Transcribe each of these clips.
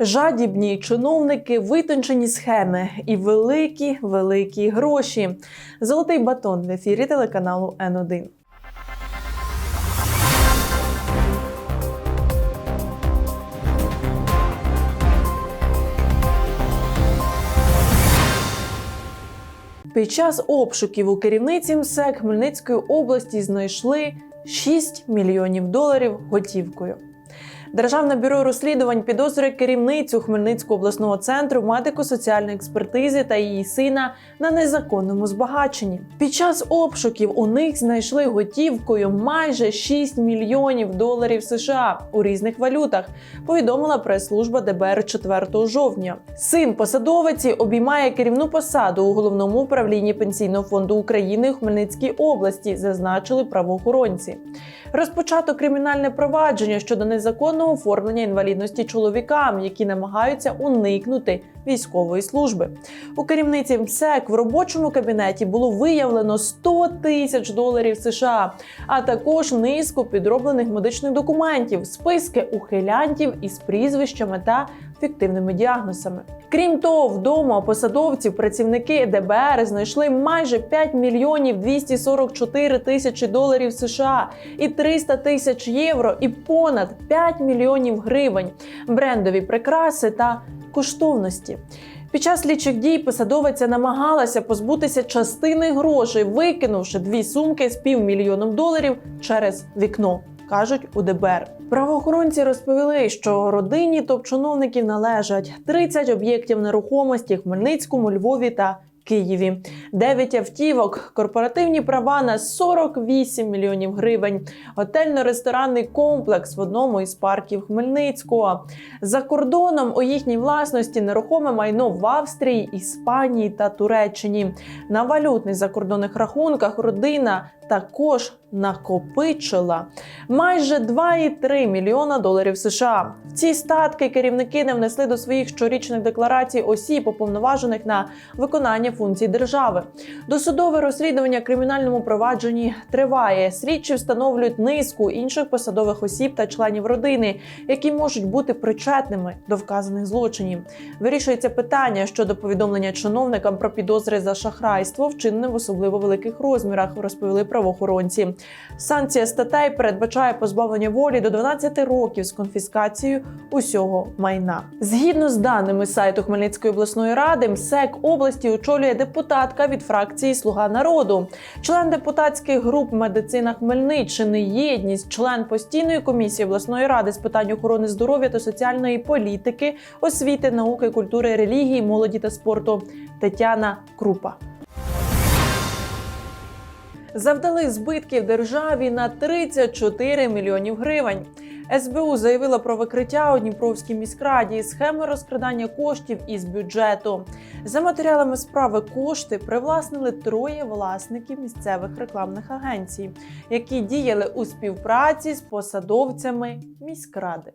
Жадібні чиновники, витончені схеми і великі великі гроші. Золотий батон в ефірі телеканалу Н1. Під час обшуків у керівниці МСЕК Хмельницької області знайшли 6 мільйонів доларів готівкою. Державне бюро розслідувань підозрює керівницю Хмельницького обласного центру медико-соціальної експертизи та її сина на незаконному збагаченні. Під час обшуків у них знайшли готівкою майже 6 мільйонів доларів США у різних валютах. Повідомила прес-служба ДБР 4 жовтня. Син посадовиці обіймає керівну посаду у головному управлінні пенсійного фонду України у Хмельницькій області, зазначили правоохоронці. Розпочато кримінальне провадження щодо незаконного оформлення інвалідності чоловікам, які намагаються уникнути військової служби. У керівниці МСЕК в робочому кабінеті було виявлено 100 тисяч доларів США, а також низку підроблених медичних документів, списки ухилянтів із прізвищами та фіктивними діагнозами. Крім того, вдома посадовців працівники ДБР знайшли майже 5 мільйонів 244 тисячі доларів США і 300 тисяч євро, і понад 5 мільйонів гривень, брендові прикраси та коштовності. Під час слідчих дій посадовиця намагалася позбутися частини грошей, викинувши дві сумки з півмільйоном доларів через вікно. Кажуть у ДБР. Правоохоронці розповіли, що родині топ-чиновників належать 30 об'єктів нерухомості в Хмельницькому, Львові та Києві, 9 автівок, корпоративні права на 48 мільйонів гривень, готельно-ресторанний комплекс в одному із парків Хмельницького. За кордоном у їхній власності нерухоме майно в Австрії, Іспанії та Туреччині. На валютних закордонних рахунках родина також накопичила майже 2,3 мільйона доларів США. Ці статки керівники не внесли до своїх щорічних декларацій осіб, уповноважених на виконання функцій держави. Досудове розслідування кримінальному провадженні триває. Слідчі встановлюють низку інших посадових осіб та членів родини, які можуть бути причетними до вказаних злочинів. Вирішується питання щодо повідомлення чиновникам про підозри за шахрайство, вчинене в особливо великих розмірах, розповіли правоохоронці. Санкція статей передбачає позбавлення волі до 12 років з конфіскацією усього майна. Згідно з даними сайту Хмельницької обласної ради, МСЕК області очолює депутатка від фракції Слуга народу, член депутатських груп медицина Хмельниччини, єдність, член постійної комісії обласної ради з питань охорони здоров'я та соціальної політики, освіти, науки, культури, релігії, молоді та спорту Тетяна Крупа. Завдали збитків державі на 34 мільйонів гривень. СБУ заявила про викриття у Дніпровській міськраді схеми розкрадання коштів із бюджету. За матеріалами справи кошти привласнили троє власників місцевих рекламних агенцій, які діяли у співпраці з посадовцями міськради.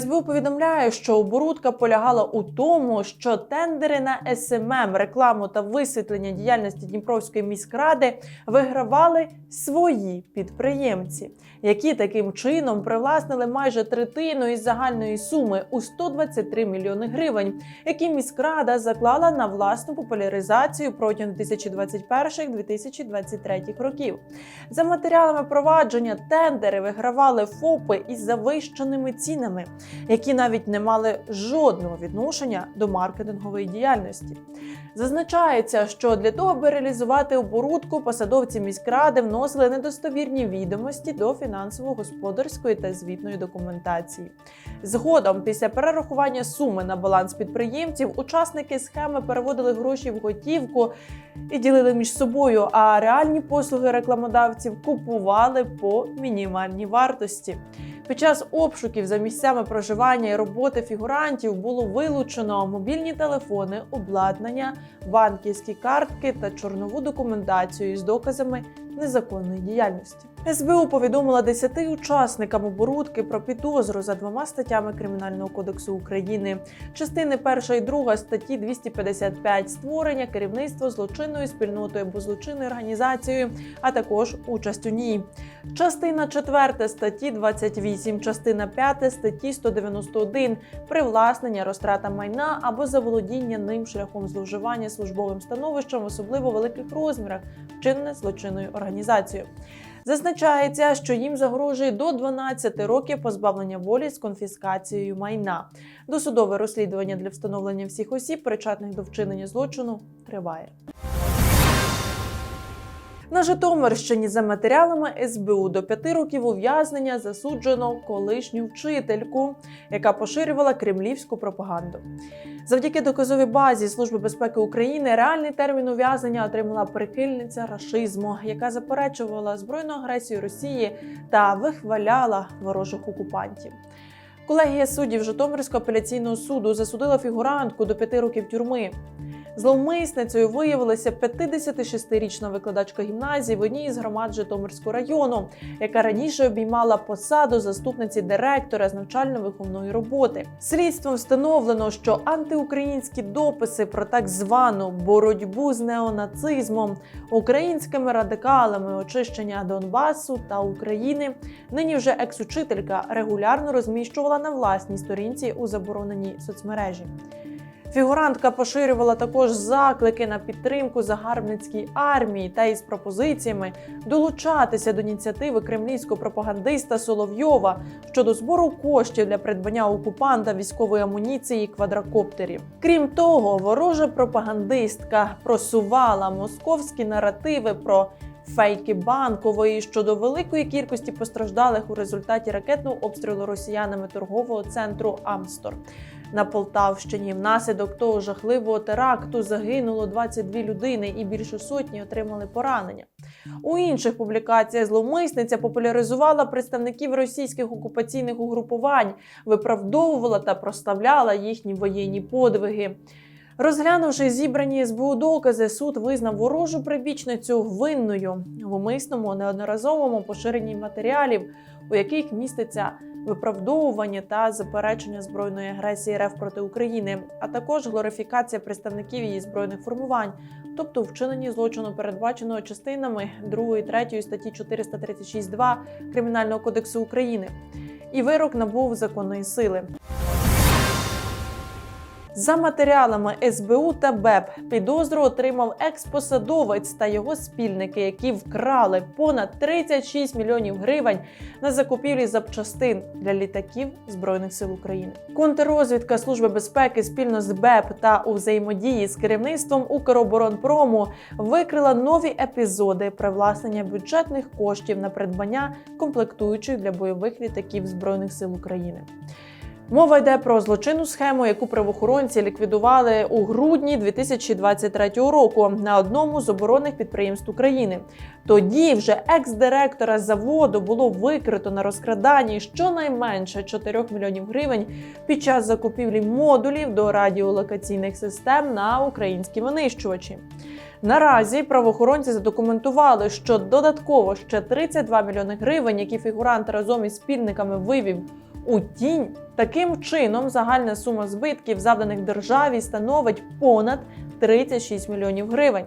СБУ повідомляє, що оборудка полягала у тому, що тендери на СММ, рекламу та висвітлення діяльності Дніпровської міськради вигравали свої підприємці, які таким чином привласнили майже третину із загальної суми у 123 мільйони гривень, які міськрада заклала на власну популяризацію протягом 2021-2023 років. За матеріалами провадження тендери вигравали ФОПи із завищеними цінами які навіть не мали жодного відношення до маркетингової діяльності. Зазначається, що для того, аби реалізувати оборудку, посадовці міськради вносили недостовірні відомості до фінансово-господарської та звітної документації. Згодом, після перерахування суми на баланс підприємців, учасники схеми переводили гроші в готівку і ділили між собою, а реальні послуги рекламодавців купували по мінімальній вартості. Під час обшуків за місцями проживання і роботи фігурантів було вилучено мобільні телефони, обладнання, банківські картки та чорнову документацію з доказами незаконної діяльності. СБУ повідомила 10 учасникам оборудки про підозру за двома статтями Кримінального кодексу України, частини 1 і 2 статті 255 створення керівництва злочинною спільнотою або злочинною організацією, а також участь у ній. Частина 4 статті 28 8, частина 5 статті 191 привласнення, розтрата майна або заволодіння ним шляхом зловживання службовим становищем, в особливо великих розмірах, вчинене злочинною організацією. Зазначається, що їм загрожує до 12 років позбавлення волі з конфіскацією майна. Досудове розслідування для встановлення всіх осіб, причетних до вчинення злочину, триває. На Житомирщині за матеріалами СБУ до п'яти років ув'язнення засуджено колишню вчительку, яка поширювала кремлівську пропаганду. Завдяки доказовій базі Служби безпеки України реальний термін ув'язнення отримала прихильниця рашизму, яка заперечувала збройну агресію Росії та вихваляла ворожих окупантів. Колегія суддів Житомирського апеляційного суду засудила фігурантку до п'яти років тюрми. Зловмисницею виявилася 56-річна викладачка гімназії в одній із громад Житомирського району, яка раніше обіймала посаду заступниці директора з навчально-виховної роботи. Слідством встановлено, що антиукраїнські дописи про так звану боротьбу з неонацизмом, українськими радикалами, очищення Донбасу та України, нині вже екс-учителька регулярно розміщувала на власній сторінці у забороненій соцмережі. Фігурантка поширювала також заклики на підтримку загарбницькій армії та із пропозиціями долучатися до ініціативи кремлівського пропагандиста Соловйова щодо збору коштів для придбання окупанта військової амуніції і квадрокоптерів. Крім того, ворожа пропагандистка просувала московські наративи про. Фейки банкової щодо великої кількості постраждалих у результаті ракетного обстрілу росіянами торгового центру Амстор на Полтавщині. Внаслідок того жахливого теракту загинуло 22 людини і більше сотні отримали поранення. У інших публікаціях зловмисниця популяризувала представників російських окупаційних угрупувань, виправдовувала та проставляла їхні воєнні подвиги. Розглянувши зібрані СБУ докази, суд визнав ворожу прибічницю винною в умисному неодноразовому поширенні матеріалів, у яких міститься виправдовування та заперечення збройної агресії РФ проти України, а також глорифікація представників її збройних формувань, тобто вчинені злочину, передбаченого частинами 2 і 3 статті 436.2 Кримінального кодексу України, і вирок набув законної сили. За матеріалами СБУ та БЕП підозру отримав експосадовець та його спільники, які вкрали понад 36 мільйонів гривень на закупівлі запчастин для літаків Збройних сил України. Контррозвідка Служби безпеки спільно з БЕП та у взаємодії з керівництвом Укроборонпрому викрила нові епізоди привласнення бюджетних коштів на придбання комплектуючих для бойових літаків Збройних сил України. Мова йде про злочинну схему, яку правоохоронці ліквідували у грудні 2023 року на одному з оборонних підприємств України. Тоді вже екс-директора заводу було викрито на розкраданні щонайменше 4 мільйонів гривень під час закупівлі модулів до радіолокаційних систем на українські винищувачі. Наразі правоохоронці задокументували, що додатково ще 32 мільйони гривень, які фігурант разом із спільниками вивів у тінь. Таким чином, загальна сума збитків, завданих державі, становить понад 36 мільйонів гривень.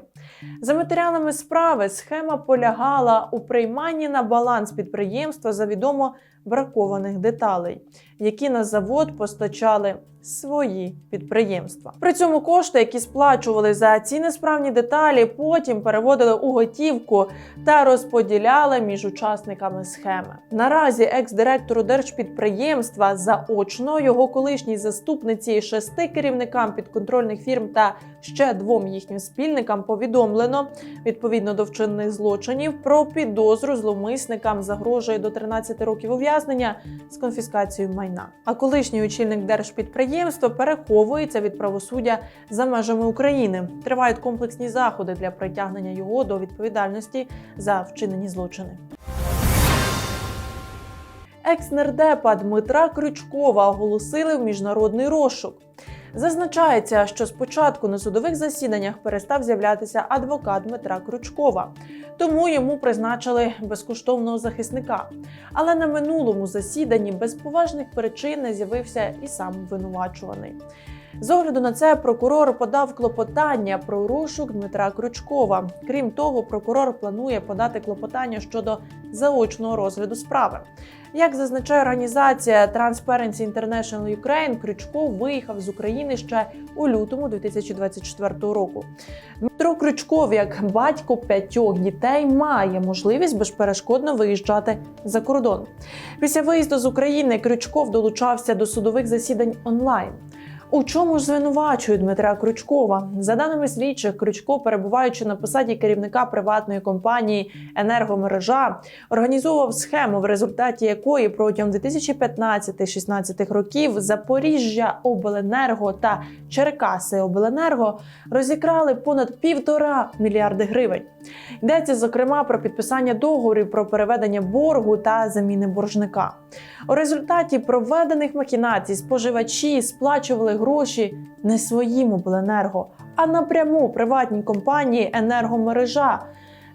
За матеріалами справи схема полягала у прийманні на баланс підприємства завідомо бракованих деталей, які на завод постачали свої підприємства. При цьому кошти, які сплачували за ці несправні деталі, потім переводили у готівку та розподіляли між учасниками схеми. Наразі екс-директору держпідприємства заочно його колишній заступниці шести керівникам підконтрольних фірм та ще двом їхнім спільникам повідомлено відповідно до вчинених злочинів про підозру зловмисникам загрожує до 13 років ув'язнення з конфіскацією майна. А колишній очільник держпідприємства переховується від правосуддя за межами України. Тривають комплексні заходи для притягнення його до відповідальності за вчинені злочини. Екс-нардепа Дмитра Крючкова оголосили в міжнародний розшук. Зазначається, що спочатку на судових засіданнях перестав з'являтися адвокат Дмитра Крючкова, тому йому призначили безкоштовного захисника. Але на минулому засіданні без поважних причин не з'явився і сам обвинувачуваний. З огляду на це прокурор подав клопотання про розшук Дмитра Крючкова. Крім того, прокурор планує подати клопотання щодо заочного розгляду справи. Як зазначає організація Transparency International Ukraine, Крючков виїхав з України ще у лютому 2024 року. Дмитро Крючков, як батько п'ятьох дітей, має можливість безперешкодно виїжджати за кордон. Після виїзду з України Крючков долучався до судових засідань онлайн. У чому ж звинувачують Дмитра Крючкова? За даними слідчих, Крючко, перебуваючи на посаді керівника приватної компанії Енергомережа, організовував схему, в результаті якої протягом 2015-16 років Запоріжжя Обленерго та Черкаси Обленерго розікрали понад півтора мільярди гривень. Йдеться зокрема про підписання договорів про переведення боргу та заміни боржника. У результаті проведених махінацій споживачі сплачували гроші не своїм обленерго, а напряму приватній компанії енергомережа.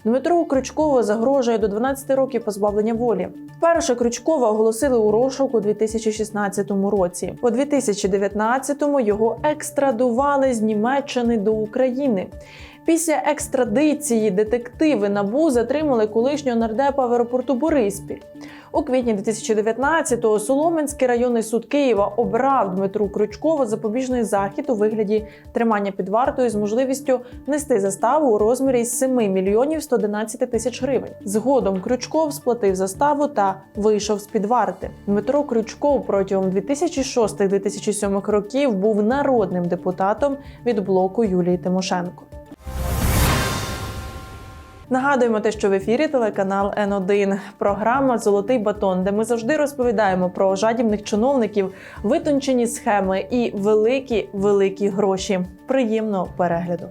Дмитру Крючкову загрожує до 12 років позбавлення волі. Вперше Крючкова оголосили у розшук у 2016 році. У 2019-му його екстрадували з Німеччини до України. Після екстрадиції детективи НАБУ затримали колишнього нардепа в аеропорту Бориспіль. У квітні 2019-го Соломенський районний суд Києва обрав Дмитру Крючкову запобіжний захід у вигляді тримання під вартою з можливістю нести заставу у розмірі 7 мільйонів 111 тисяч гривень. Згодом Крючков сплатив заставу та вийшов з під варти. Дмитро Крючков протягом 2006-2007 років був народним депутатом від блоку Юлії Тимошенко. Нагадуємо те, що в ефірі телеканал Н1. Програма Золотий батон, де ми завжди розповідаємо про жадібних чиновників, витончені схеми і великі великі гроші. Приємного перегляду.